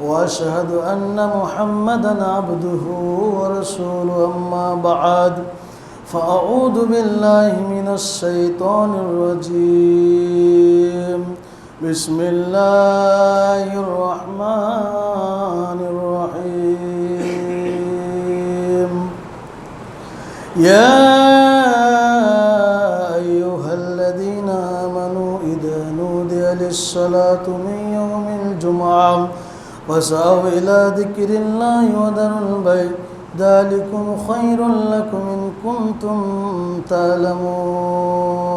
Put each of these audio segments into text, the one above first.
وأشهد أن محمدا عبده ورسوله أما بعد فأعوذ بالله من الشيطان الرجيم. بسم الله الرحمن الرحيم. يا أيها الذين آمنوا إذا نودي للصلاة من يوم الجمعة فسعوا إلى ذكر الله وذروا البيع ذلكم خير لكم إن كنتم تعلمون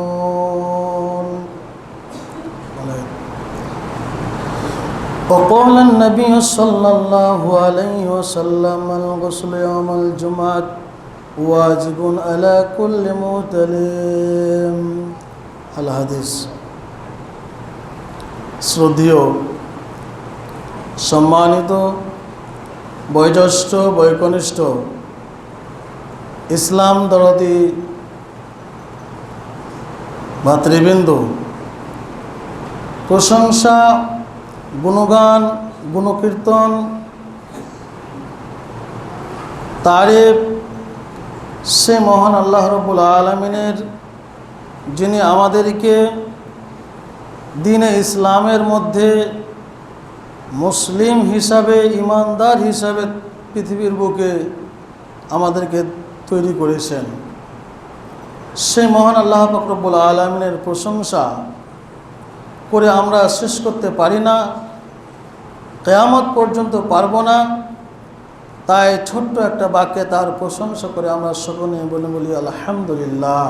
وقال النبي صلى الله عليه وسلم الغسل يوم الجمعة واجب على كل متلم الحديث শ্রদ্ধেয় সম্মানিত, বয়োজ্যেষ্ঠ বৈকনিষ্ঠ ইসলাম দরদি ভাতৃবৃন্দ, প্রশংসা, গুণগান, গুণকীর্তন, তারিফ সে মহান আল্লাহ রবুল আলমিনের, যিনি আমাদেরকে দিনে ইসলামের মধ্যে মুসলিম হিসাবে, ইমানদার হিসাবে পৃথিবীর বুকে আমাদেরকে তৈরি করেছেন। সেই মহান আল্লাহ ফকরবুল আলমিনের প্রশংসা করে আমরা শেষ করতে পারি না, কেয়ামত পর্যন্ত পারব না। তাই ছোট্ট একটা বাক্যে তার প্রশংসা করে আমরা সকলে বলে বলি আলহামদুলিল্লাহ।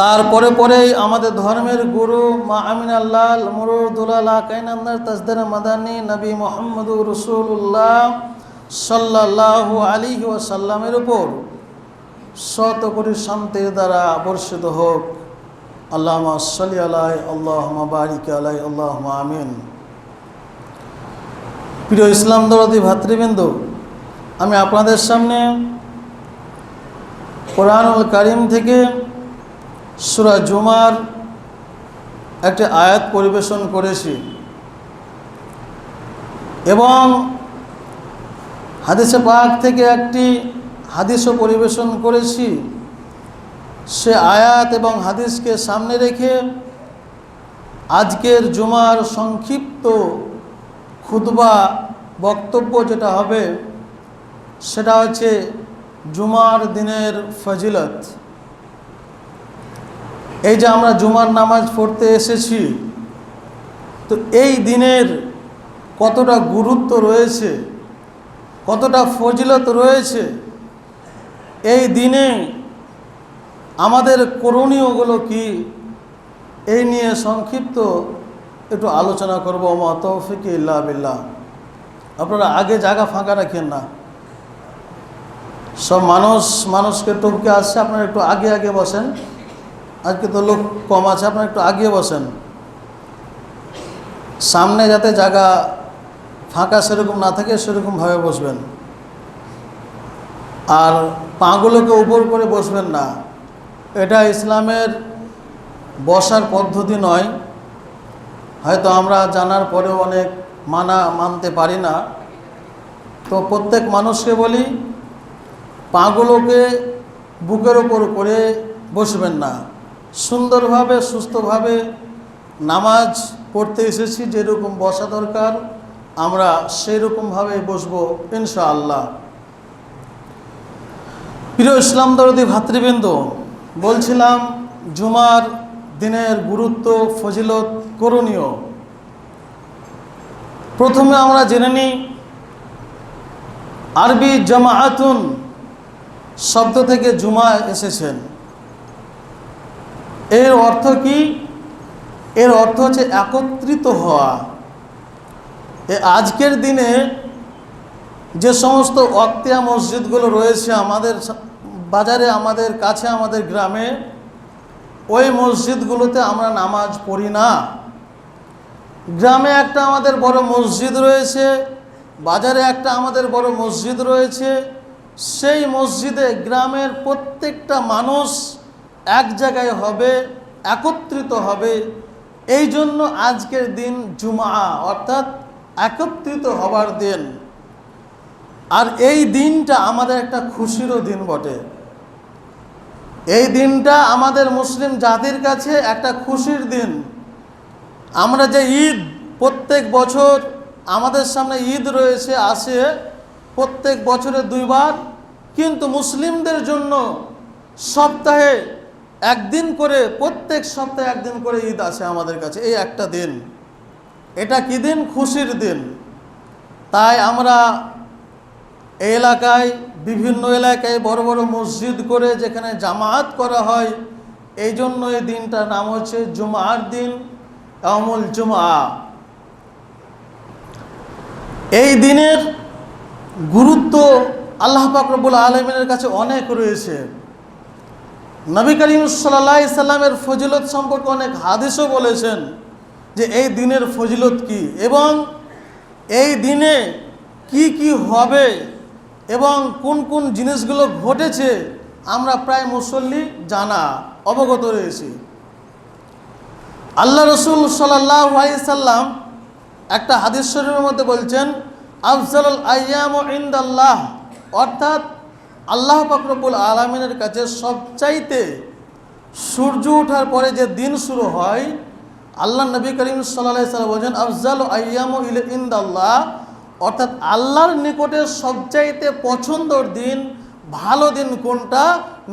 তারপরে পরেই আমাদের ধর্মের গুরু মা আমিন আল্লাহ মুরুদুল্লাহ কাইনান্দার তাজদার মাদানী নবী মোহাম্মদ রসুল্লাহ সাল্লাহ আলী ওয়াসাল্লামের উপর শত কোটি শান্তির দ্বারা বর্ষিত হোক। আল্লাহ সাল্লি আলাই আল্লাহ বারিক আলাই আল্লাহ আমিন। প্রিয় ইসলাম দরদি ভাতৃবৃন্দ, আমি আপনাদের সামনে কোরআনুল কারিম থেকে সুরা জুমার একটি আয়াত পরিবেশন করেছি। এবং হাদিসে পাক থেকে একটি হাদিসও পরিবেশন করেছি। সে আয়াত এবং হাদিসকে সামনে রেখে আজকের জুমার সংক্ষিপ্ত খুতবা বক্তব্য যেটা হবে, সেটা হচ্ছে জুমার দিনের ফজিলত। এই যে আমরা জুমার নামাজ পড়তে এসেছি, তো এই দিনের কতটা গুরুত্ব রয়েছে, কতটা ফজিলত রয়েছে, এই দিনে আমাদের করণীয়গুলো কি, এই নিয়ে সংক্ষিপ্ত একটু আলোচনা করব। মা তৌফিক ইল্লা বিল্লাহ। আপনারা আগে জায়গা ফাঁকা রাখেন না। সব মানুষ, মানুষকে টপকে আসছে, আপনারা একটু আগে আগে বসেন। আজকে তো লোক কম আছে, আপনারা একটু আগিয়ে বসেন। সামনে যাতে জায়গা ফাঁকা সেরকম না থাকে সেরকমভাবে বসবেন। আর পাগুলোকে উপর করে বসবেন না। এটা ইসলামের বসার পদ্ধতি নয়। হয়তো আমরা জানার পরেও অনেক মানা মানতে পারি না। তো প্রত্যেক মানুষকে বলি, পাগুলোকে বুকের ওপর করে বসবেন না। সুন্দরভাবে, সুস্থভাবে নামাজ পড়তে এসেছি, যেরকম বসা দরকার, আমরা সেই রকমভাবে বসবো ইনশাআল্লাহ। প্রিয় ইসলাম দরদি ভাতৃবৃন্দ, বলছিলাম, জুমার দিনের গুরুত্ব, ফজিলত করণীয়। প্রথমে আমরা জেনে নিই, আরবি জামাআতুন শব্দ থেকে জুমা এসেছেন। এর অর্থ কি? এর অর্থ হচ্ছে একত্রিত হওয়া। এ আজকের দিনে যে সমস্ত অক্তিয়া মসজিদগুলো রয়েছে আমাদের বাজারে, আমাদের কাছে, আমাদের গ্রামে, ওই মসজিদগুলোতে আমরা নামাজ পড়ি না। গ্রামে একটা আমাদের বড় মসজিদ রয়েছে, বাজারে একটা আমাদের বড় মসজিদ রয়েছে। সেই মসজিদে গ্রামের প্রত্যেকটা মানুষ এক জায়গায় হবে, একত্রিত হবে। এই জন্য আজকের দিন জুমা অর্থাৎ একত্রিত হবার দিন। আর এই দিনটা আমাদের একটা খুশিরও দিন বটে। এই দিনটা আমাদের মুসলিম জাতির কাছে একটা খুশির দিন। আমরা যে ঈদ, প্রত্যেক বছর আমাদের সামনে ঈদ রয়েছে, আসে প্রত্যেক বছরে দুইবার। কিন্তু মুসলিমদের জন্য সপ্তাহে একদিন করে, প্রত্যেক সপ্তাহে একদিন করে ঈদ আসে আমাদের কাছে, এই একটা দিন। এটা কি দিন? খুশির দিন। তাই আমরা এলাকায়, বিভিন্ন এলাকায় বড় বড় মসজিদ করে যেখানে জামাত করা হয়, এই জন্য এই দিনটার নাম হচ্ছে জুমার দিন আমল জুমা এই দিনের গুরুত্ব আল্লাহ পাকরবুল আলমিনের কাছে অনেক রয়েছে। নবী করিম সাল্লাহ সাল্লামের ফজিলত সম্পর্কে অনেক হাদিসও বলেছেন যে এই দিনের ফজিলত কি এবং এই দিনে কি কি হবে এবং কোন কোন জিনিসগুলো ঘটেছে আমরা প্রায় মুসল্লি জানা, অবগত রয়েছি। আল্লাহ রসুল সাল্লাহ সাল্লাম একটা হাদিস শরীফের মধ্যে বলছেন আফজাল আয়াম ইন্দাল্লাহ, অর্থাৎ আল্লাহ পাকরবুল আলমিনের কাছে সবচাইতে সূর্য ওঠার পরে যে দিন শুরু হয়, আল্লাহ নবী করিম সাল্লাহ বলছেন, আফজাল আয়াম ইল ইন্দাল্লাহ। অর্থাৎ আল্লাহর নিকটে সবচাইতে পছন্দর দিন, ভালো দিন কোনটা?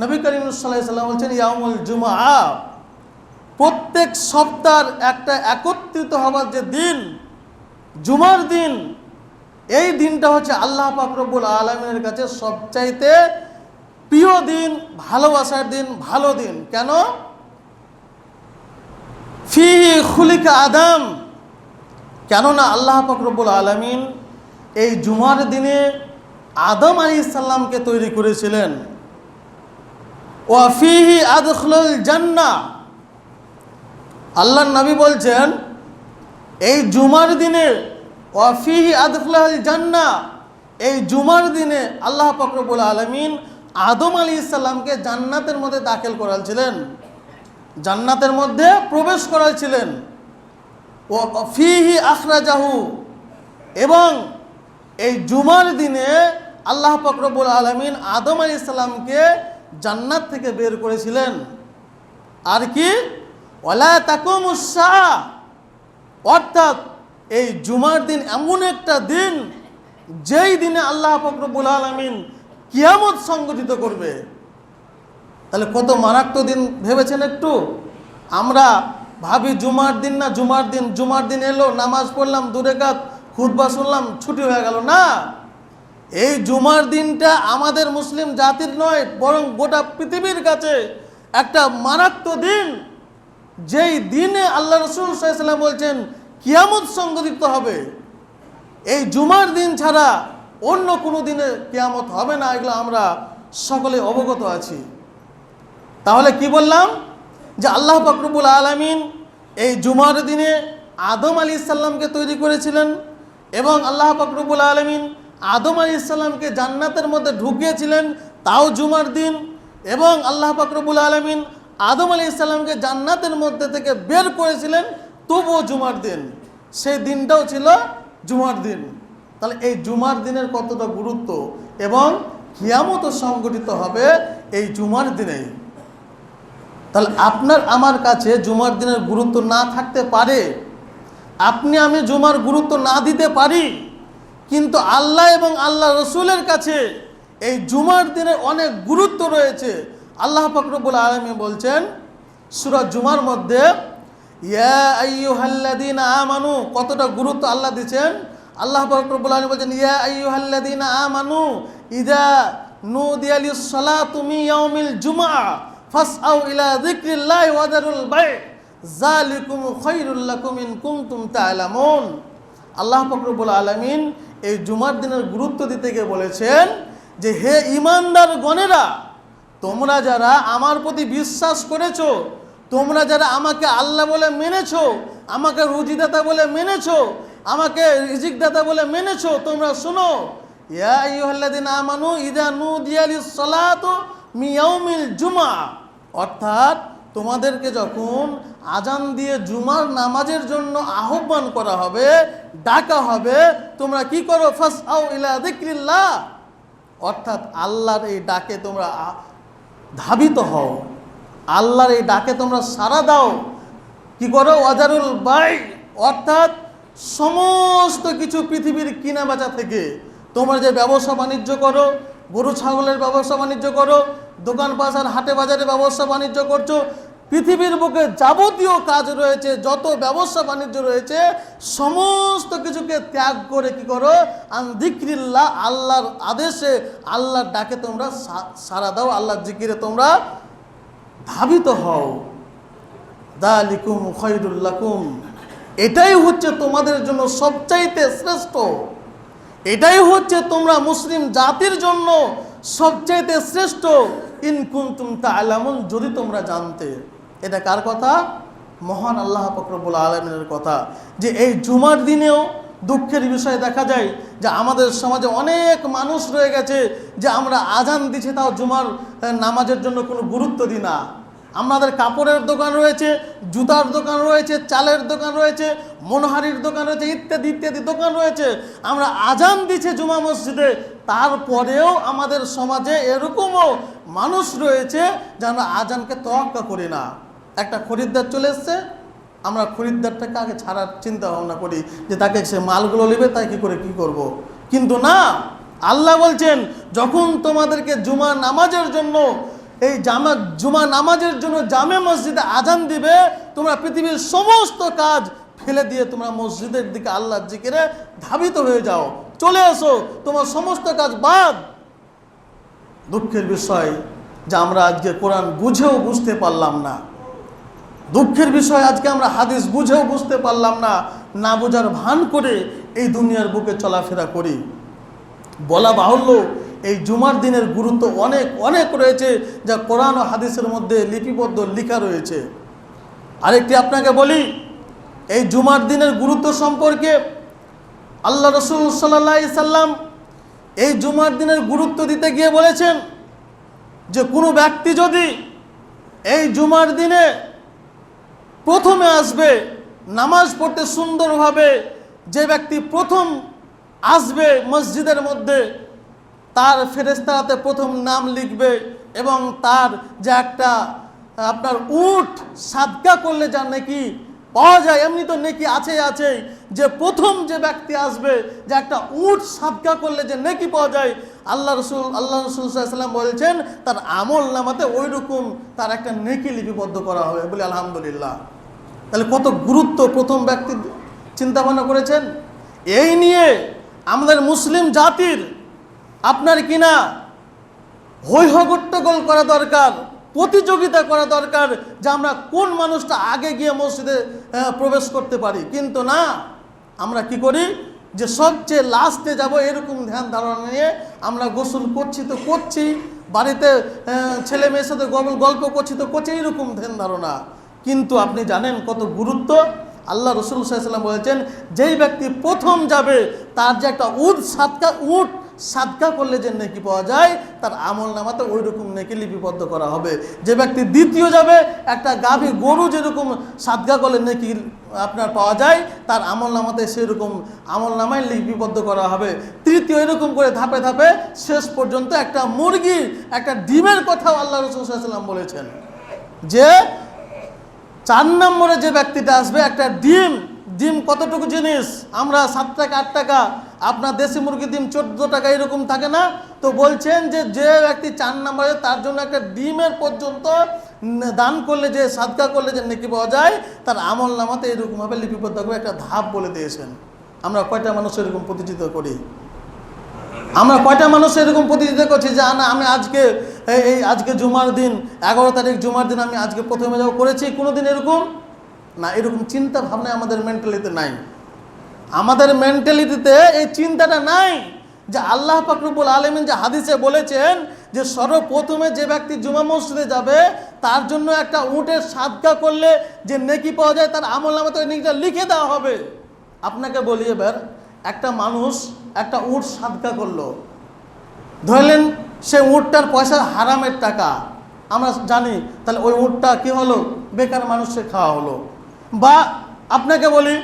নবী করিম সাল্লাহ সাল্লাম বলছেন ইয়ামুল জুমা প্রত্যেক সপ্তাহের একটা একত্রিত হবার যে দিন, জুমার দিন এই দিনটা হচ্ছে আল্লাহ পাকরবুল আলমিনের কাছে সবচাইতে প্রিয় দিন, ভালোবাসার দিন, ভালো দিন। কেন? খুলিকা আদম। কেননা আল্লাহ পাকরবুল আলমিন এই জুমার দিনে আদম আলী ইসাল্লামকে তৈরি করেছিলেন। ওয়াফিহি আদখলুল জান্না। আল্লাহ নবী বলছেন, এই জুমার দিনে ওয়াফিহি আদখলাল জান্না এই জুমার দিনে আল্লাহ ফকরবুল আলমিন আদম আলী ইসাল্লামকে জান্নাতের মধ্যে দাখিল করালছিলেন। জান্নাতের মধ্যে প্রবেশ করালছিলেন। ও ফিহি আখরাজাহু। এবং এই জুমার দিনে আল্লাহ ফকরবুল আলমিন আদম আলী ইসলামকে জান্নাত থেকে বের করেছিলেন। আর কি? ওলা তাকুমুসা অর্থাৎ এই জুমার দিন এমন একটা দিন যেই দিনে আল্লাহ ফকরবুল আলমিন কিয়ামত সংগঠিত করবে। তাহলে কত মারাত্মক দিন ভেবেছেন একটু? আমরা ভাবি জুমার দিন না, জুমার দিন জুমার দিন এলো, নামাজ পড়লাম, দূরে কাত খুদবা শুনলাম, ছুটি হয়ে গেল। না! এই জুমার দিনটা আমাদের মুসলিম জাতির নয়, বরং গোটা পৃথিবীর কাছে একটা মারাত্মক দিন। যেই দিনে আল্লাহ রসুল সাল্লাম বলছেন কিয়ামত সংগঠিত হবে। এই জুমার দিন ছাড়া অন্য কোনো দিনে কিয়ামত হবে না, এগুলো আমরা সকলে অবগত আছি। তাহলে কি বললাম? যে আল্লাহ ফকরবুল আলমিন এই জুমার দিনে আদম আলী ইসাল্লামকে তৈরি করেছিলেন এবং আল্লাহ ফকরবুল আলমিন আদম আলী ইসাল্লামকে জান্নাতের মধ্যে ঢুকিয়েছিলেন, তাও জুমার দিন এবং আল্লাহ ফকরবুল আলমিন আদম আলী ইসাল্লামকে জান্নাতের মধ্যে থেকে বের করেছিলেন তবুও জুমার দিন, সেই দিনটাও ছিল জুমার দিন। তাহলে এই জুমার দিনের কতটা গুরুত্ব এবং কিয়ামত সংগঠিত হবে এই জুমার দিনেই? তাহলে আপনার, আমার কাছে জুমার দিনের গুরুত্ব না থাকতে পারে। আপনি, আমি জুমার গুরুত্ব না দিতে পারি। কিন্তু আল্লাহ এবং আল্লাহ রসুলের কাছে এই জুমার দিনের অনেক গুরুত্ব রয়েছে। আল্লাহ ফকরবুল আলমী বলছেন সুরজ জুমার মধ্যে ইয়া আইয়ুহাল্লাদিন আমানু। কতটা গুরুত্ব আল্লাহ দিচ্ছেন? আল্লাহ ফকরবুল আলমী বলছেন, ইয়া আইয়ুহাল্লাদিন আমানু, ইদা নুদিয়ালিস সালাতুমি ইয়াউমিল জুমা ফাসআউ ইলা যিকরিল্লাহি ওয়া দারুল বাই। যালিকুম খায়রুল লাকুম ইন কুনতুম তা'লামুন। আল্লাহ ফকরবুল আলমিন এই জুমার দিনের গুরুত্ব দিতে গিয়ে বলেছেন যে, হে ইমানদার গণেরা তোমরা যারা আমার প্রতি বিশ্বাস করেছ তোমরা যারা আমাকে আল্লাহ বলে মেনেছো, আমাকে রুজিদাতা বলে মেনেছো, আমাকে রিজিকদাতা বলে মেনেছো, তোমরা শোনো, ইয়া আইয়ুহাল্লাযীনা আমানু ইযা নুদিয়া লিস-সালাতু মিয়াউমিল জুমা অর্থাৎ তোমাদেরকে যখন আজান দিয়ে জুমার নামাজের জন্য আহ্বান করা হবে, ডাকা হবে, তোমরা কি করো? ফাস আও ইলা যিকরিল্লাহ। অর্থাৎ আল্লাহর এই ডাকে তোমরা ধাবিত হও। আল্লাহর এই ডাকে তোমরা সাড়া দাও। কি করো? ওয়াজারুল বাই, অর্থাৎ সমস্ত কিছু পৃথিবীর কিনা বেচা থেকে তোমরা যে ব্যবসা বাণিজ্য করো, গরু, ছাগলের ব্যবসা বাণিজ্য করো, দোকান বাজার, হাটে বাজারে ব্যবসা বাণিজ্য করছ, পৃথিবীর বুকে যাবতীয় কাজ রয়েছে, যত ব্যবসা বাণিজ্য রয়েছে, সমস্ত কিছুকে ত্যাগ করে কি করো? আন্দিক্রিল্লা আল্লাহর আদেশে আল্লাহর ডাকে তোমরা সা- সাড়া দাও, আল্লাহর জিকিরে তোমরা ধাবিত হও। দালিকুম খৈরুল্লাকুম এটাই হচ্ছে তোমাদের জন্য সবচাইতে শ্রেষ্ঠ। এটাই হচ্ছে তোমরা মুসলিম জাতির জন্য সবচাইতে শ্রেষ্ঠ। ইনকুন্তুম তাআলামুন, যদি তোমরা জানতে। এটা কার কথা? মহান আল্লাহ ফকরবুল আলমিনের কথা। যে এই জুমার দিনেও দুঃখের বিষয়ে দেখা যায় যে আমাদের সমাজে অনেক মানুষ রয়ে গেছে যে আমরা আজান দিছি তাও জুমার নামাজের জন্য কোনো গুরুত্ব দিই না। আমাদের কাপড়ের দোকান রয়েছে, জুতার দোকান রয়েছে, চালের দোকান রয়েছে, মনোহারির দোকান রয়েছে, ইত্যাদি ইত্যাদি দোকান রয়েছে। আমরা আজান দিছে জুমা মসজিদে, তারপরেও আমাদের সমাজে এরকমও মানুষ রয়েছে যে আমরা আজানকে তোয়াক্কা করি না। একটা খরিদ্দার চলে এসছে আমরা খরিদ্দারটাকে আগে ছাড়ার চিন্তা ভাবনা করি যে তাকে সে মালগুলো নেবে, তাই কি করে কি করব। কিন্তু না, আল্লাহ বলছেন, যখন তোমাদেরকে জুমা নামাজের জন্য, এই জামা, জুমা নামাজের জন্য জামে মসজিদে আজান দিবে, তোমরা পৃথিবীর সমস্ত কাজ ফেলে দিয়ে তোমরা মসজিদের দিকে আল্লাহ জিকিরে ধাবিত হয়ে যাও। চলে এসো, তোমার সমস্ত কাজ বাদ। দুঃখের বিষয় যে আমরা আজকে কোরআন বুঝেও বুঝতে পারলাম না। দুঃখের বিষয়, আজকে আমরা হাদিস বুঝেও বুঝতে পারলাম না না বোঝার ভান করে এই দুনিয়ার বুকে চলাফেরা করি। বলা বাহুল্য, এই জুমার দিনের গুরুত্ব অনেক অনেক রয়েছে যা কোরআন ও হাদিসের মধ্যে লিপিবদ্ধ লেখা রয়েছে। আরেকটি আপনাকে বলি, এই জুমার দিনের গুরুত্ব সম্পর্কে আল্লাহ রসুল সাল্লাহ সাল্লাম এই জুমার দিনের গুরুত্ব দিতে গিয়ে বলেছেন যে কোনো ব্যক্তি যদি এই জুমার দিনে প্রথমে আসবে নামাজ পড়তে সুন্দরভাবে যে ব্যক্তি প্রথম আসবে মসজিদের মধ্যে, তার ফেরেস্তাতে প্রথম নাম লিখবে এবং তার যে একটা, আপনার উট সাদকা করলে যা নাকি পাওয়া যায়, এমনি তো নেকি আছে আছে যে প্রথম যে ব্যক্তি আসবে, যে একটা উট সাদকা করলে যে নেকি পাওয়া যায়, আল্লাহ রসুল আল্লাহ রসুল সাল্লাম বলছেন, তার আমল নামাতে ওই রকম তার একটা নেকি লিপিবদ্ধ করা হবে বলে আলহামদুলিল্লাহ। তাহলে কত গুরুত্ব প্রথম ব্যক্তি চিন্তা ভাবনা করেছেন? এই নিয়ে আমাদের মুসলিম জাতির আপনার কিনা হৈ হৈহগট্টগোল করা দরকার, প্রতিযোগিতা করা দরকার যে আমরা কোন মানুষটা আগে গিয়ে মসজিদে প্রবেশ করতে পারি। কিন্তু না, আমরা কি করি যে সবচেয়ে লাস্টে যাব এরকম ধ্যান ধারণা নিয়ে আমরা গোসল করছি তো করছি, বাড়িতে ছেলে মেয়ের সাথে গল্প- গল্প করছি তো করছি এইরকম ধ্যান ধারণা। কিন্তু আপনি জানেন কত গুরুত্ব? আল্লাহ রসুল সাল্লাম বলেছেন, যেই ব্যক্তি প্রথম যাবে, তার যে একটা উদ সাতকা উট, সাদকা করলে যে নেকি পাওয়া যায়, তার আমল নামাতে ওই রকম নেকি লিপিবদ্ধ করা হবে। যে ব্যক্তি দ্বিতীয় যাবে, একটা গাভী গরু যেরকম সাদকা করলে নেকি আপনার পাওয়া যায়, তার আমল নামাতে সেরকম আমল নামায় লিপিবদ্ধ করা হবে। তৃতীয়, এরকম করে ধাপে ধাপে শেষ পর্যন্ত একটা মুরগির, একটা ডিমের কথাও আল্লাহ রসুল সাল্লাম বলেছেন। যে চার নম্বরে যে ব্যক্তিটা আসবে, একটা ডিম। ডিম কতটুকু জিনিস? আমরা সাত টাকা, আট টাকা, আপনার দেশি মুরগি ডিম চোদ্দ টাকা এরকম থাকে না? তো বলছেন যে যে ব্যক্তি চার নম্বরে, তার জন্য একটা ডিমের পর্যন্ত দান করলে যে, সাদকা করলে যে নেকি পাওয়া যায়, তার আমল নামাতে এরকমভাবে লিপিবদ্ধ করে একটা ধাপ বলে দিয়েছেন। আমরা কয়টা মানুষ এরকম প্রতিষ্ঠিত করি? আমরা কয়টা মানুষ এরকম প্রতিযোগিতা করছি যে না, আমি আজকে এই আজকে জুমার দিন, এগারো তারিখ জুমার দিন আমি আজকে প্রথমে যাব করেছি কোনো দিন এরকম? না, এরকম চিন্তা ভাবনা আমাদের মেন্টালিতে নাই। আমাদের মেন্টালিটিতে এই চিন্তাটা নাই যে আল্লাহ ফাকরুবুল আলমিন যে হাদিসে বলেছেন যে সর্বপ্রথমে যে ব্যক্তি জুমা মসজিদে যাবে, তার জন্য একটা উটের সাদকা করলে যে নেকি পাওয়া যায়, তার আমল নামাতে নেকিটা লিখে দেওয়া হবে। আপনাকে বলি এবার, একটা মানুষ একটা উট সাদকা করল। ধরলেন সে উটটার পয়সা হারামের টাকা। আমরা জানি, তাহলে ওই উটটা কি হলো? বেকার মানুষকে খাওয়া হলো। বা আপনাকে বলি,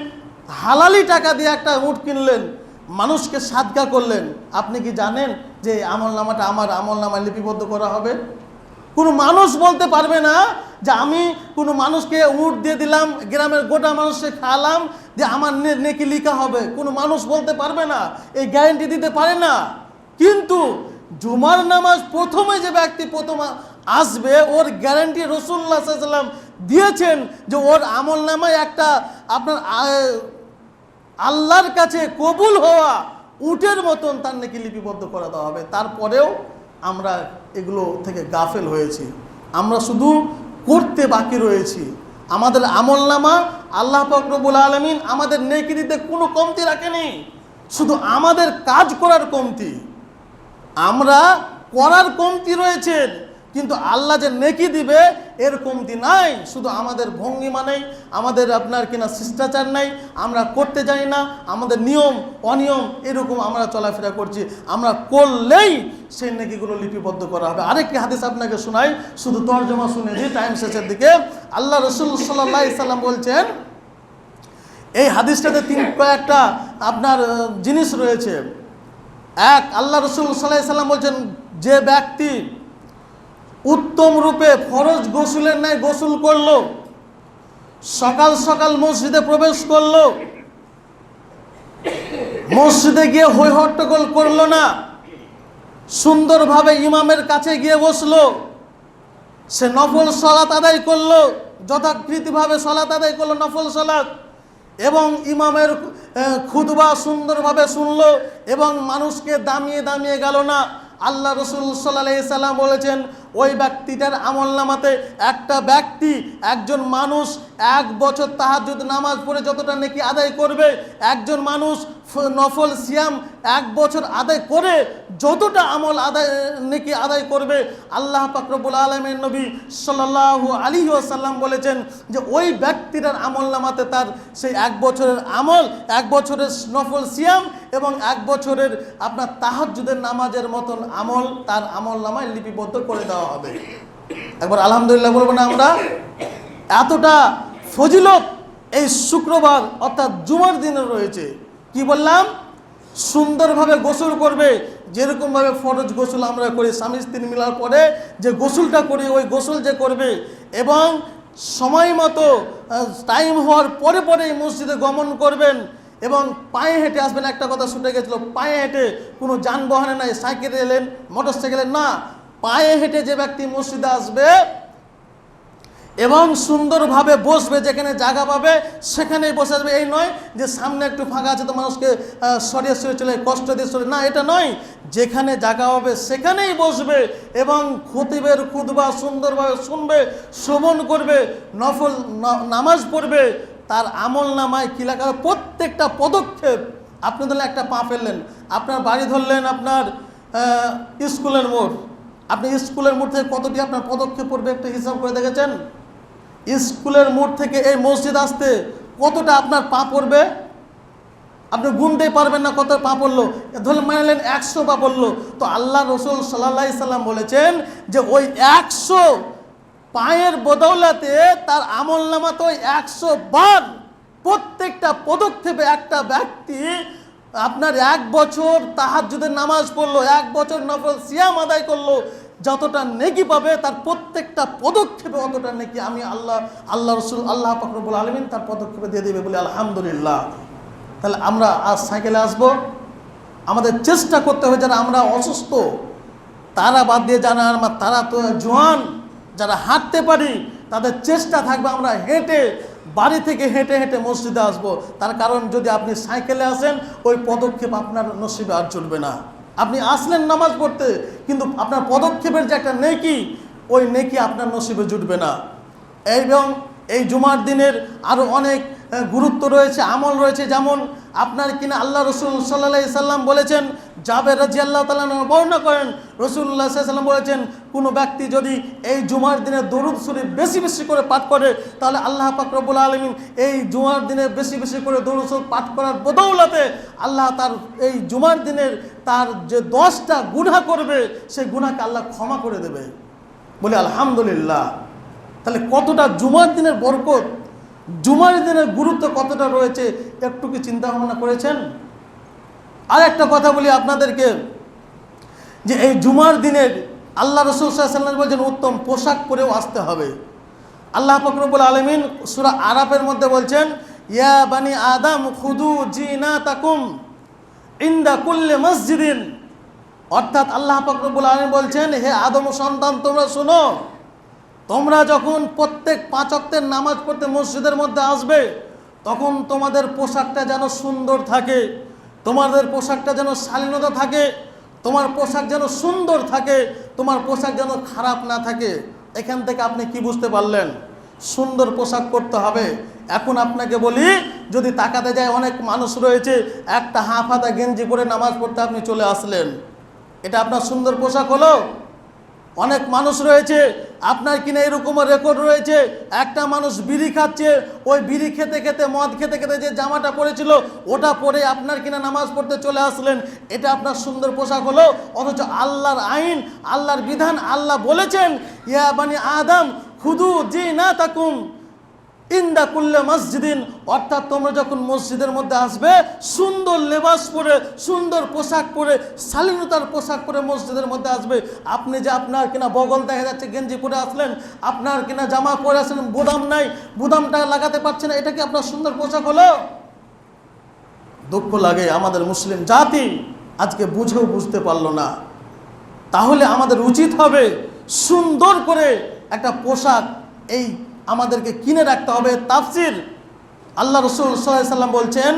হালালি টাকা দিয়ে একটা উট কিনলেন, মানুষকে সাদকা করলেন। আপনি কি জানেন যে আমল নামাটা আমার আমল নামায় লিপিবদ্ধ করা হবে? কোনো মানুষ বলতে পারবে না যে আমি কোনো মানুষকে উট দিয়ে দিলাম, গ্রামের গোটা মানুষকে খাওয়ালাম যে আমার নেকি লিখা হবে। কোনো মানুষ বলতে পারবে না, এই গ্যারেন্টি দিতে পারে না। কিন্তু জুমার নামাজ প্রথমে যে ব্যক্তি প্রথম আসবে, ওর গ্যারান্টি রসুল্লাহ সাল্লাম দিয়েছেন যে ওর আমল নামায় একটা আপনার আল্লাহর কাছে কবুল হওয়া উটের মতন তার নাকি লিপিবদ্ধ করে দেওয়া হবে। তারপরেও আমরা এগুলো থেকে গাফেল হয়েছি। আমরা শুধু করতে বাকি রয়েছি। আমাদের আমল নামা আল্লাহ ফকরবুল আলমিন আমাদের নেকি দিতে কোনো কমতি রাখেনি। শুধু আমাদের কাজ করার কমতি। আমরা করার কমতি রয়েছে, কিন্তু আল্লাহ যে নেকি দিবে, এর কমতি নাই। শুধু আমাদের ভঙ্গিমা নেই, আমাদের আপনার কিনা শিষ্টাচার নাই, আমরা করতে জানি না, আমাদের নিয়ম, অনিয়ম, এরকম আমরা চলাফেরা করছি। আমরা করলেই সেই নেকিগুলো লিপিবদ্ধ করা হবে। আরেকটি হাদিস আপনাকে শোনাই, শুধু তর্জমা শুনে দিই টাইম শেষের দিকে। আল্লাহ রসুল সাল্লাহ সাল্লাম বলছেন, এই হাদিসটাতে তিন কয়েকটা আপনার জিনিস রয়েছে। এক, আল্লাহ রসুল সাল্লাহ সাল্লাম বলছেন, যে ব্যক্তি উত্তম রূপে ফরজ গোসুলের ন্যায় গোসল করল, সকাল সকাল মসজিদে প্রবেশ করল, মসজিদে গিয়ে হৈ হট্টগোল করল না, সুন্দরভাবে ইমামের কাছে গিয়ে বসল, সে নফল সলাত আদায় করল, যথাকৃতিভাবে সলাত আদায় করল, নফল সলাত। এবং ইমামের খুদবা সুন্দরভাবে শুনল এবং মানুষকে দামিয়ে দামিয়ে গেল না। আল্লাহ রসুল সাল্লাহ সাল্লাম বলেছেন ওই ব্যক্তিটার আমল নামাতে একটা ব্যক্তি, একজন মানুষ এক বছর তাহাজুদ নামাজ পড়ে যতটা নাকি আদায় করবে, একজন মানুষ নফল সিয়াম এক বছর আদায় করে যতটা আমল আদায়, নাকি আদায় করবে, আল্লাহ পাকরবুল আলমের নবী সাল্লাহ আলী সাল্লাম বলেছেন যে ওই ব্যক্তিটার আমল নামাতে তার সেই এক বছরের আমল, এক বছরের নফল সিয়াম এবং এক বছরের আপনার তাহাজুদের নামাজের মতন আমল তার আমল নামায় লিপিবদ্ধ করে দেওয়া হবে। একবার আলহামদুলিল্লাহ বলব না আমরা? এতটা ফজিলত এই শুক্রবার, অর্থাৎ জুমার দিনে রয়েছে। কি বললাম? সুন্দরভাবে গোসল করবে। যেরকমভাবে ফরজ গোসল আমরা করি স্বামী স্ত্রী মিলার পরে যে গোসলটা করি, ওই গোসল যে করবে এবং সময় মতো টাইম হওয়ার পরে পরে এই মসজিদে গমন করবেন এবং পায়ে হেঁটে আসবেন। একটা কথা শুনে গেছিল, পায়ে হেঁটে কোনো যানবাহনে নাই, সাইকেলে এলেন মোটর সাইকেলে না পায়ে হেঁটে যে ব্যক্তি মসজিদে আসবে এবং সুন্দরভাবে বসবে, যেখানে জায়গা পাবে, সেখানেই বসে আসবে এই নয় যে সামনে একটু ফাঁকা আছে তো মানুষকে সরিয়ে সরিয়ে চলে, কষ্ট দিয়ে সরিয়ে না, এটা নয়। যেখানে জায়গা পাবে, সেখানেই বসবে এবং খতিবের খুদবা সুন্দরভাবে শুনবে, শ্রবণ করবে, নফল নামাজ পড়বে। তার আমল নামায় কী লেখা প্রত্যেকটা পদক্ষেপ আপনি ধরলেন একটা পা ফেললেন, আপনার বাড়ি ধরলেন, আপনার স্কুলের মোড়। আপনি স্কুলের মোড় থেকে কতটি আপনার পদক্ষেপ পড়বে একটা হিসাব করে দেখেছেন? স্কুলের মোড় থেকে এই মসজিদ আসতে কতটা আপনার পা পড়বে? আপনি গুনতেই পারবেন না কত পা পড়ল। ধরলেন মানলেন একশো পা পড়ল। তো আল্লাহ রসুল সাল্লাহ সাল্লাম বলেছেন যে ওই একশো পায়ের বদৌলাতে তার আমল নামা তো একশো বার প্রত্যেকটা পদক্ষেপে একটা ব্যক্তি আপনার এক বছর তাহাজ্জুদের নামাজ পড়ল, এক বছর নফল সিয়াম আদায় করল যতটা নেকি পাবে, তার প্রত্যেকটা পদক্ষেপে অতটা নেকি আমি আল্লাহ আল্লাহ রসুল, আল্লাহ ফকরবুল আলমিন তার পদক্ষেপে দিয়ে দেবে বলে আলহামদুলিল্লাহ। তাহলে আমরা আজ সাইকেলে আসব। আমাদের চেষ্টা করতে হবে যারা আমরা অসুস্থ, তারা বাদ দিয়ে জানা আমার তারা তো জোয়ান, যারা হাঁটতে পারি, তাদের চেষ্টা থাকবে আমরা হেঁটে, বাড়ি থেকে হেঁটে হেঁটে মসজিদে আসব। তার কারণ যদি আপনি সাইকেলে আসেন, ওই পদক্ষেপ আপনার নসিবে আর চলবে না। আপনি আসলেন নামাজ পড়তে, কিন্তু আপনার পদক্ষেপের যে একটা নেকি, ওই নেকি আপনার নসিবে জুটবে না। এবং এই জুমার দিনের আরও অনেক গুরুত্ব রয়েছে, আমল রয়েছে, যেমন আপনার কিনা আল্লাহ রসুল সাল্লাহ সাল্লাম বলেছেন, জাবের রাজি আল্লাহ তালা বর্ণনা করেন রসুল্লাহ সাল্লাম বলেছেন, কোনো ব্যক্তি যদি এই জুমার দিনে দরুদ শরীফ বেশি বেশি করে পাঠ করে, তাহলে আল্লাহ পাকরবুল আলমিন এই জুমার দিনে বেশি বেশি করে দরুদ শরীফ পাঠ করার বদৌলতে আল্লাহ তার এই জুমার দিনের তার যে দশটা গুণা করবে, সেই গুণাকে আল্লাহ ক্ষমা করে দেবে। বলে আলহামদুলিল্লাহ। তাহলে কতটা জুমার দিনের বরকত, জুমার দিনের গুরুত্ব কতটা রয়েছে একটু কি চিন্তা ভাবনা করেছেন? আর একটা কথা বলি আপনাদেরকে, যে এই জুমার দিনের আল্লাহ রসুল সাল্লাম বলছেন, উত্তম পোশাক পরেও আসতে হবে। আল্লাহ ফকরবুল আলমিন সুরা আরাফের মধ্যে বলছেন, ইয়া বানি আদম খুদু জি না তাকুম ইন্দা কুল্লে মসজিদিন। অর্থাৎ আল্লাহ ফকরবুল আলমিন বলছেন, হে আদম সন্তান, তোমরা শোনো, তোমরা যখন প্রত্যেক পাঁচ অক্তের নামাজ পড়তে মসজিদের মধ্যে আসবে তখন তোমাদের পোশাকটা যেন সুন্দর থাকে, তোমাদের পোশাকটা যেন শালীনতা থাকে, তোমার পোশাক যেন সুন্দর থাকে, তোমার পোশাক যেন খারাপ না থাকে। এখান থেকে আপনি কি বুঝতে পারলেন? সুন্দর পোশাক করতে হবে। এখন আপনাকে বলি, যদি তাকাতে যায় অনেক মানুষ রয়েছে, একটা হাফ হাতা গেঞ্জি পরে নামাজ পড়তে আপনি চলে আসলেন। এটা আপনার সুন্দর পোশাক হলো? অনেক মানুষ রয়েছে, আপনার কিনা এরকমও রেকর্ড রয়েছে, একটা মানুষ বিড়ি খাচ্ছে, ওই বিড়ি খেতে খেতে, মদ খেতে খেতে যে জামাটা পরেছিল, ওটা পরে আপনার কিনা নামাজ পড়তে চলে আসলেন। এটা আপনার সুন্দর পোশাক হলো, অথচ আল্লাহর আইন, আল্লাহর বিধান আল্লাহ বলেছেন, ইয়া বানি আদম, খুদু জি না তাকুম ইন্দা কুল্লে মসজিদিন, অর্থাৎ তোমরা যখন মসজিদের মধ্যে আসবে, সুন্দর লেবাস পরে, সুন্দর পোশাক পরে, শালীনতার পোশাক পরে মসজিদের মধ্যে আসবে। আপনি যে আপনার কিনা বগল দেখা যাচ্ছে, গেঞ্জি পরে আসলেন, আপনার কিনা জামা পরে আসলেন, বুদাম নাই, বুদামটা লাগাতে পারছেন না, এটা কি আপনার সুন্দর পোশাক হলো? দুঃখ লাগে আমাদের মুসলিম জাতি আজকে বুঝেও বুঝতে পারল না। তাহলে আমাদের উচিত হবে সুন্দর করে একটা পোশাক, এই আমাদেরকে কিনে রাখতে হবে। তাফসির। আল্লাহ রসুল সাল্লাম বলছেন,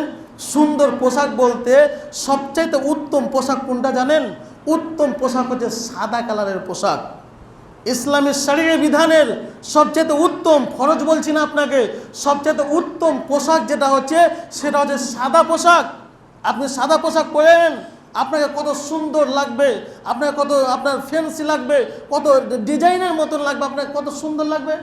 সুন্দর পোশাক বলতে সবচাইতে উত্তম পোশাক কোনটা জানেন? উত্তম পোশাক হচ্ছে সাদা কালারের পোশাক। ইসলামের শারীরিক বিধানের সবচেয়ে উত্তম, ফরজ বলছি না আপনাকে সবচেয়ে উত্তম পোশাক যেটা হচ্ছে, সেটা হচ্ছে সাদা পোশাক। আপনি সাদা পোশাক পরেন, আপনাকে কত সুন্দর লাগবে, আপনাকে কত, আপনার ফ্যান্সি লাগবে, কত ডিজাইনের মতন লাগবে, আপনাকে কত সুন্দর লাগবে?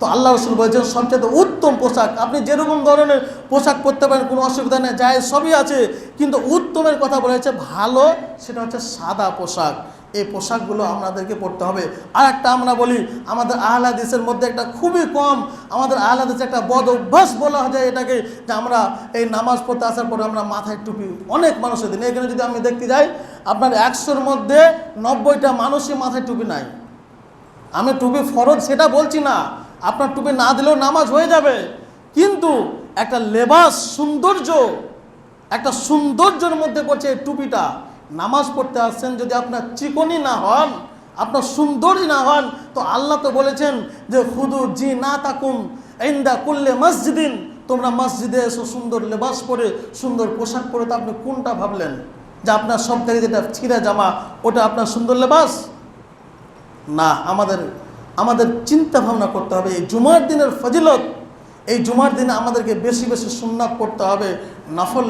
তো আল্লাহ রসুল বলছেন, সবচেয়ে উত্তম পোশাক। আপনি যেরকম ধরনের পোশাক পরতে পারেন, কোনো অসুবিধা নেই যায় সবই আছে। কিন্তু উত্তমের কথা বলেছে ভালো সেটা হচ্ছে সাদা পোশাক। এই পোশাকগুলো আমাদেরকে পড়তে হবে। আর একটা আমরা বলি, আমাদের আহলাদিসের মধ্যে একটা খুবই কম, আমাদের আহলাদিসের একটা বদ অভ্যাস বলা যায় এটাকে, যে আমরা এই নামাজ পড়তে আসার পরে আমরা মাথায় টুপি। অনেক মানুষের দিন, এখানে যদি আমি দেখতে যাই, আপনার একশোর মধ্যে নব্বইটা মানুষই মাথায় টুপি নাই। আমি টুপি ফরজ সেটা বলছি না। আপনার টুপি না দিলেও নামাজ হয়ে যাবে। কিন্তু একটা লেবাস সৌন্দর্য, একটা সৌন্দর্যের মধ্যে পড়ছে এই টুপিটা। নামাজ পড়তে আসছেন, যদি আপনার চিকনি না হন, আপনার সৌন্দর্য না হন, তো আল্লাহ তো বলেছেন যে হুদু জি না তাকুম ইন্দা করলে মসজিদিন। তোমরা মসজিদে এসো, সুন্দর লেবাস পরে, সুন্দর পোশাক পরে, তো আপনি কোনটা ভাবলেন? যে আপনার সব থেকে যেটা ছিঁড়া জামা, ওটা আপনার সুন্দর লেবাস? না, আমাদের আমাদের চিন্তা ভাবনা করতে হবে, এই জুমার দিনের ফজিলত, এই জুমার দিনে আমাদেরকে বেশি বেশি সুন্নাত করতে হবে, নফল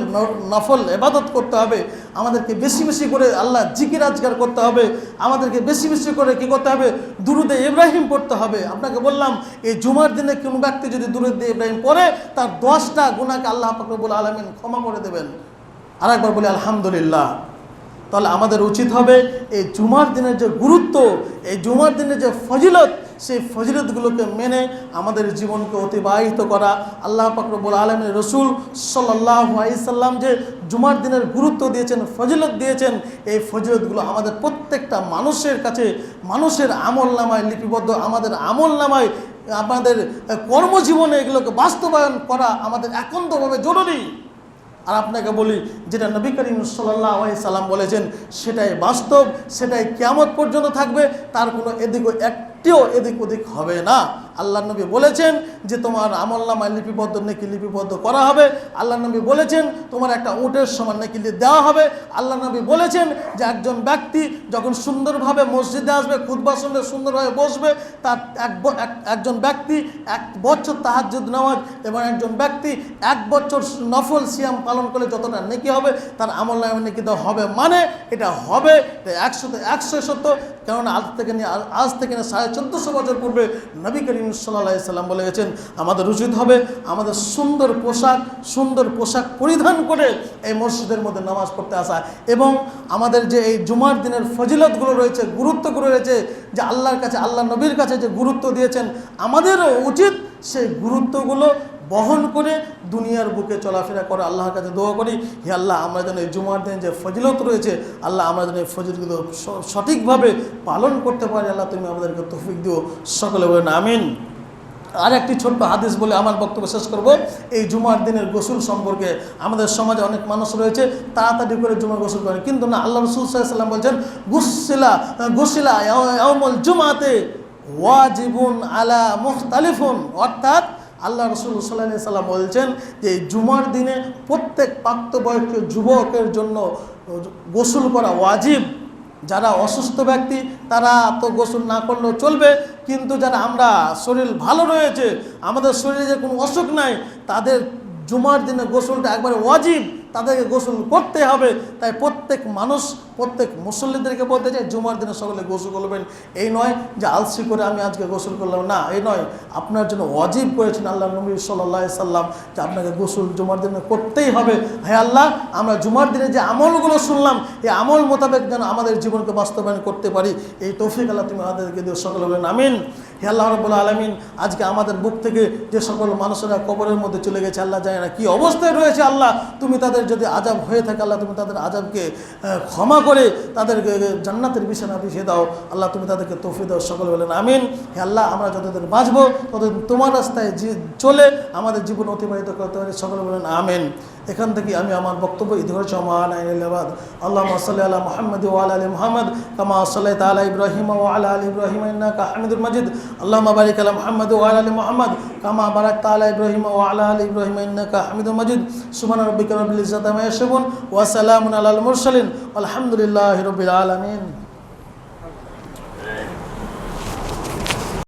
নফল এবাদত করতে হবে, আমাদেরকে বেশি বেশি করে আল্লাহ জিকির আজগার করতে হবে, আমাদেরকে বেশি বেশি করে কি করতে হবে? দুরুদে ইব্রাহিম পড়তে হবে। আপনাকে বললাম, এই জুমার দিনে কোনো ব্যক্তি যদি দুরুদে ইব্রাহিম পড়ে, তার দশটা গুণাকে আল্লাহ পাকবুল আলমিন ক্ষমা করে দেবেন। আরেকবার বলি, আলহামদুলিল্লাহ। তাহলে আমাদের উচিত হবে এই জুমার দিনের যে গুরুত্ব, এই জুমার দিনের যে ফজিলত, সেই ফজিলতগুলোকে মেনে আমাদের জীবনকে অতিবাহিত করা। আল্লাহ পাকরবুল আলমের রসুল সাল্লাহ যে জুমার দিনের গুরুত্ব দিয়েছেন, ফজিলত দিয়েছেন, এই ফজিলতগুলো আমাদের প্রত্যেকটা মানুষের কাছে, মানুষের আমল নামায় লিপিবদ্ধ, আমাদের আমল নামায় আমাদের কর্মজীবনে এগুলোকে বাস্তবায়ন করা আমাদের একান্তভাবে জরুরি। আর আপনাকে বলি, যেটা নবী করিম সাল্লাহ সাল্লাম বলেছেন, সেটাই বাস্তব, সেটাই কেমত পর্যন্ত থাকবে, তার কোনো এদিক একটিও এদিক ওদিক হবে না। আল্লাহ নবী বলেছেন যে তোমার আমল নামায় লিপিবদ্ধ, নাকি লিপিবদ্ধ করা হবে। আল্লাহ নবী বলেছেন তোমার একটা উটের সমান নাকি দেওয়া হবে। আল্লাহ নবী বলেছেন যে একজন ব্যক্তি যখন সুন্দরভাবে মসজিদে আসবে শুনলে সুন্দরভাবে বসবে, তার এক একজন ব্যক্তি এক বছর তাহাজ্জুদ নামাজ এবং একজন ব্যক্তি এক বছর নফল সিয়াম পালন করলে যতটা নেকি হবে, তার আমল নামে নেকি দেওয়া হবে মানে এটা হবে। একশোতে একশো সত্য। কেননা আজ থেকে নিয়ে আজ থেকে নিয়ে সাড়ে চোদ্দোশো বছর পূর্বে নবী করিম সাল্লাহ সাল্লাম বলে গেছেন, আমাদের উচিত হবে আমাদের সুন্দর পোশাক সুন্দর পোশাক পরিধান করে এই মসজিদের মধ্যে নামাজ পড়তে আসা এবং আমাদের যে এই জুমার দিনের ফজিলতগুলো রয়েছে, গুরুত্বগুলো রয়েছে, যে আল্লাহর কাছে, আল্লাহ নবীর কাছে যে গুরুত্ব দিয়েছেন, আমাদেরও উচিত সেই গুরুত্বগুলো বহন করে দুনিয়ার বুকে চলাফেরা করে, আল্লাহর কাছে দোয়া করি, হে আল্লাহ, আমরা যেন এই জুমার দিন যে ফজিলত রয়েছে, আল্লাহ, আমরা যেন এই ফজিলগুলো সঠিকভাবে পালন করতে পারি, আল্লাহ, তুমি আমাদেরকে তৌফিক দিও। সকলে বলেন আমিন। আর একটি ছোট্ট হাদিস বলে আমার বক্তব্য শেষ করব। এই জুমার দিনের গোসল সম্পর্কে আমাদের সমাজে অনেক মানুষ রয়েছে, তাড়াতাড়ি করে জুমার গোসল করে। কিন্তু না, আল্লাহ রসুল সাল্লাম বলছেন গুসিলা গুসিলা জুমাতে ওয়াজিবুন আলা মুখতালিফুন। অর্থাৎ আল্লাহ রসুল সাল্লাহ সাল্লাম বলছেন যে জুমার দিনে প্রত্যেক প্রাপ্তবয়স্ক যুবকের জন্য গোসল করা ওয়াজিব। যারা অসুস্থ ব্যক্তি, তারা তো গোসল না করলেও চলবে। কিন্তু যারা আমরা শরীর ভালো রয়েছে, আমাদের শরীরে যে কোনো অসুখ নাই, তাদের জুমার দিনে গোসলটা একবারে ওয়াজিব। তাদেরকে গোসল করতে হবে। তাই প্রত্যেক মানুষ, প্রত্যেক মুসল্লিদেরকে বলতে চাই, জুমার দিনে সকলে গোসল করবেন। এই নয় যে আলসি করে আমি আজকে গোসল করলাম। না, এই নয়। আপনার জন্য অজীব করেছেন আল্লাহ নবী সাল্লাহ সাল্লাম যে আপনাকে গোসল জুমার দিনে করতেই হবে। হ্যাঁ আল্লাহ, আমরা জুমার দিনে যে আমলগুলো শুনলাম, এই আমল মোতাবেক যেন আমাদের জীবনকে বাস্তবায়ন করতে পারি। এই তৌফিক আল্লাহ তুমি আমাদেরকে দিও সকলে বলেন, আমিন। হে আল্লাহ রবুল্লা আলমিন, আজকে আমাদের বুক থেকে যে সকল মানুষেরা কবরের মধ্যে চলে গেছে, আল্লাহ জানে না কী অবস্থায় রয়েছে। আল্লাহ, তুমি তাদের যদি আজাব হয়ে থাকে, আল্লাহ তুমি তাদের আজাবকে ক্ষমা করে তাদেরকে জান্নাতের বিছানা বিছিয়ে দাও। আল্লাহ তুমি তাদেরকে তৌফি দাও, সকল বলেন আমিন। হে আল্লাহ, আমরা যতদিন বাঁচবো, ততদিন তোমার রাস্তায় চলে আমাদের জীবন অতিবাহিত করতে পারি, সকল বলেন আমিন। এখান থেকে আমি আমার বক্তব্য ইতিহাস মহানাবাদ আল্লাহ সাল্লি আলা মোহাম্মদ আলী মোহাম্মদ, কামা সাল্লাহ তালা ইব্রাহিম ওয়াল আলী ইব্রাহিম হামিদুল মাজিদ। আল্লাহ বারিক আলা মোহাম্মদ ওয়াল আলী মোহাম্মদ, কামা বারাক তালা ইব্রাহিম ওয়াল আলী ইব্রাহিম হামিদুল মাজিদ। সুমান রব্বিক রবিল ইজ্জাত আমা ইয়াসিফুন ওয়া সালামুন আলাল মুরসালিন। আলহামদুলিল্লাহি রাব্বিল আলামিন।